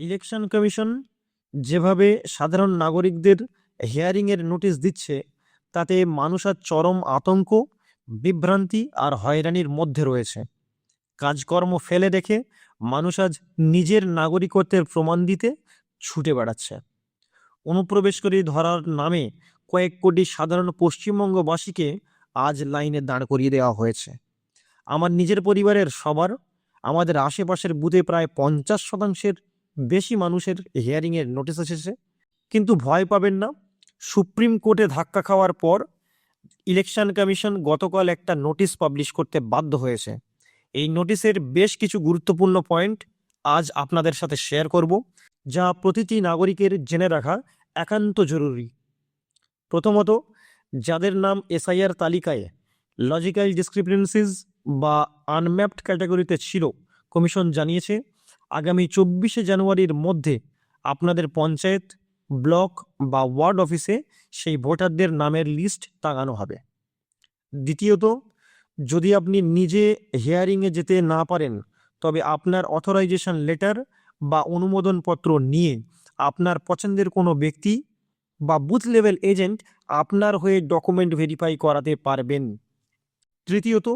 Election commission যেভাবে সাধারণ নাগরিকদের হিয়ারিংয়ের নোটিশ দিচ্ছে, তাতে মানুষ আর চরম আতঙ্ক, বিভ্রান্তি আর হয়রানির মধ্যে রয়েছে। কাজকর্ম ফেলে রেখে মানুষ আজ নিজের নাগরিকত্বের প্রমাণ দিতে ছুটে বেড়াচ্ছে। অনুপ্রবেশকারী ধরার নামে কয়েক কোটি সাধারণ পশ্চিমবঙ্গবাসীকে আজ লাইনে দাঁড় করিয়ে দেওয়া হয়েছে। আমার নিজের পরিবারের সবার, আমাদের আশেপাশের বুথে প্রায় পঞ্চাশ শতাংশের বেশি মানুষের হিয়ারিংয়ের নোটিশ এসেছে। কিন্তু ভয় পাবেন না, সুপ্রিম কোর্টে ধাক্কা খাওয়ার পর ইলেকশন কমিশন গতকাল একটা নোটিশ পাবলিশ করতে বাধ্য হয়েছে। এই নোটিশের বেশ কিছু গুরুত্বপূর্ণ পয়েন্ট আজ আপনাদের সাথে শেয়ার করব, যা প্রতিটি নাগরিকের জেনে রাখা একান্ত জরুরি। প্রথমত, যাদের নাম এসআইআর তালিকায় লজিক্যাল ডিসক্রিপেন্সিস বা আনম্যাপড ক্যাটাগরিতে ছিল কমিশন জানিয়েছে আগামী চব্বিশে জানুয়ারির মধ্যে আপনাদের পঞ্চায়েত, ব্লক বা ওয়ার্ড অফিসে সেই ভোটারদের নামের লিস্ট টাঙানো হবে। দ্বিতীয়ত, যদি আপনি নিজে হিয়ারিংয়ে যেতে না পারেন, তবে আপনার অথরাইজেশন লেটার বা অনুমোদনপত্র নিয়ে আপনার পছন্দের কোনো ব্যক্তি বা বুথ লেভেল এজেন্ট আপনার হয়ে ডকুমেন্ট ভেরিফাই করাতে পারবেন। তৃতীয়ত,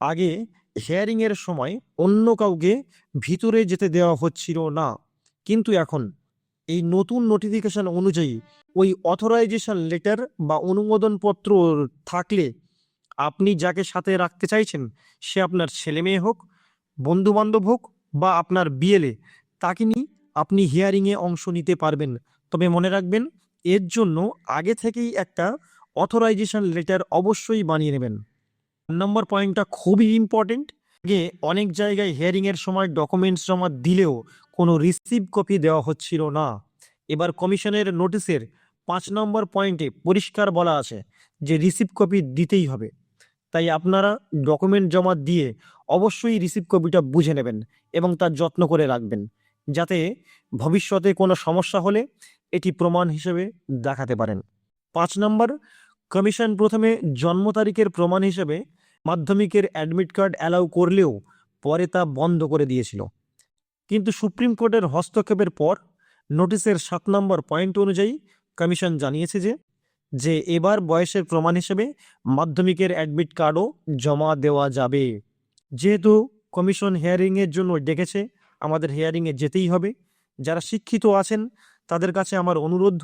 আগে হিয়ারিংয়ের সময় অন্য কাউকে ভিতরে যেতে দেওয়া হচ্ছিল না। কিন্তু এখন এই নতুন নোটিফিকেশন অনুযায়ী ওই অথরাইজেশন লেটার বা অনুমোদনপত্র থাকলে আপনি যাকে সাথে রাখতে চাইছেন, সে আপনার ছেলে মেয়ে হোক বন্ধু বান্ধব হোক বা আপনার বিয়েলে তাকে নিয়ে আপনি হিয়ারিংয়ে অংশ নিতে পারবেন। তবে মনে রাখবেন, এর জন্য আগে থেকেই একটা অথরাইজেশন লেটার অবশ্যই বানিয়ে নেবেন। নম্বর পয়েন্টটা খুবই ইম্পর্টেন্ট আগে অনেক জায়গায় হিয়ারিংয়ের সময় ডকুমেন্টস জমা দিলেও কোনো রিসিভ কপি দেওয়া হচ্ছিল না। এবার কমিশনের নোটিশের পাঁচ নম্বর পয়েন্টে পরিষ্কার বলা আছে যে রিসিভ কপি দিতেই হবে। তাই আপনারা ডকুমেন্ট জমা দিয়ে অবশ্যই রিসিভ কপিটা বুঝে নেবেন এবং তার যত্ন করে রাখবেন, যাতে ভবিষ্যতে কোনো সমস্যা হলে এটি প্রমাণ হিসেবে দেখাতে পারেন। পাঁচ নম্বর, কমিশন প্রথমে জন্ম তারিখের প্রমাণ হিসেবে মাধ্যমিকের অ্যাডমিট কার্ড অ্যালাউ করলেও পরে তা বন্ধ করে দিয়েছিল। কিন্তু সুপ্রিম কোর্টের হস্তক্ষেপের পর নোটিশের সাত নম্বর পয়েন্ট অনুযায়ী কমিশন জানিয়েছে যে যে এবার বয়সের প্রমাণ হিসেবে মাধ্যমিকের অ্যাডমিট কার্ডও জমা দেওয়া যাবে। যেহেতু কমিশন হিয়ারিংয়ের জন্য ডেকেছে, আমাদের হিয়ারিংয়ে যেতেই হবে। যারা শিক্ষিত আছেন, তাদের কাছে আমার অনুরোধ,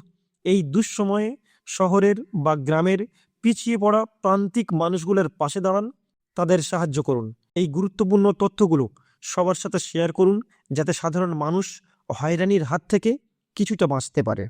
এই দুঃসময়ে শহরের বা গ্রামের পিছিয়ে পড়া প্রান্তিক মানুষগুলোর পাশে দাঁড়ান, তাদের সাহায্য করুন। এই গুরুত্বপূর্ণ তথ্যগুলো সবার সাথে শেয়ার করুন, যাতে সাধারণ মানুষ হয়রানির হাত থেকে কিছুটা বাঁচতে পারে।